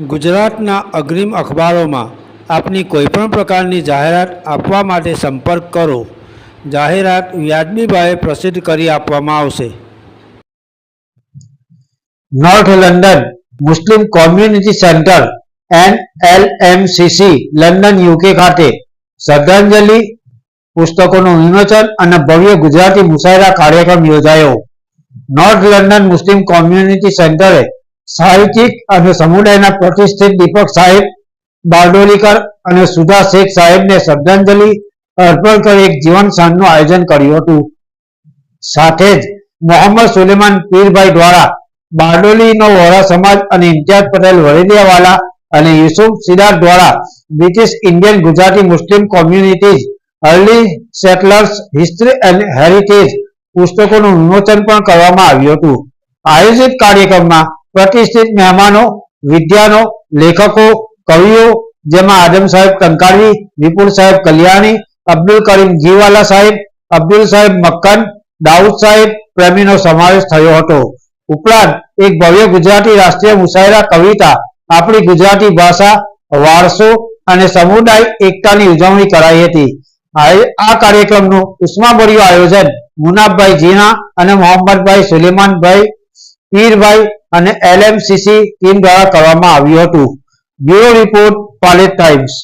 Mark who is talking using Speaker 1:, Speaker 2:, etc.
Speaker 1: ગુજરાતના અગ્રીમ અખબારોમાં આપની કોઈપણ પ્રકારની જાહેરાત આપવા માટે સંપર્ક કરો. જાહેરાત વ્યાજબી પ્રસિદ્ધ કરી આપવામાં આવશે.
Speaker 2: North London Muslim community centre NLMCC London UK ખાતે શ્રદ્ધાંજલિ, પુસ્તકોનું વિમોચન અને ભવ્ય ગુજરાતી મુશાયરા કાર્યક્રમ યોજાયો. નોર્થ લંડન મુસ્લિમ કોમ્યુનિટી સેન્ટરે સાહિત્યિક અને સમુદાયના પ્રતિષ્ઠિત દીપક સાહેબ બારડોલીકર અને સુધા શેખ સાહેબને શ્રદ્ધાંજલિ અર્પણ કરી એક જીવન સાંજનું આયોજન કર્યું હતું. સાથે જ મોહમ્મદ સુલેમાન પીરભાઈ દ્વારા બારડોલીનો વોરા સમાજ અને ઇમ્તિયાઝ પટેલ વરેલિયાવાલા અને યુસુફ સિદાર દ્વારા British Indian Gujarati Muslim communities, early settlers history and heritage પુસ્તકોનું વિમોચન પણ કરવામાં આવ્યું હતું. આયોજિત કાર્યક્રમમાં પ્રતિષ્ઠિત મહેમાનો, વિદ્વાનો, લેખકો, કવિઓ, જેમાં આદમ સાહેબ કંકાળવી વિપુલ સાહેબ કલ્યાણી, અબ્દુલ કરીમ જીવાલા સાહેબ, અબ્દુલ સાહેબ મક્કન, દાઉદ સાહેબ પ્રેમીનો સમાવેશ થયો હતો. ઉપરાંત એક ભવ્ય ગુજરાતી રાષ્ટ્રીય મુશાયરા કવિતા, આપણી ગુજરાતી ભાષા, વારસો અને સમુદાય એકતાની ઉજવણી કરાઈ હતી. આ કાર્યક્રમનું ઉષ્માભર્યું આયોજન મુનાફભાઈ જીણા અને મોહમ્મદભાઈ સુલેમાનભાઈ, પીરભાઈ અને એલએમસીસી ટીમ દ્વારા કરવામાં આવ્યું હતું. Bureau report પાલેટ times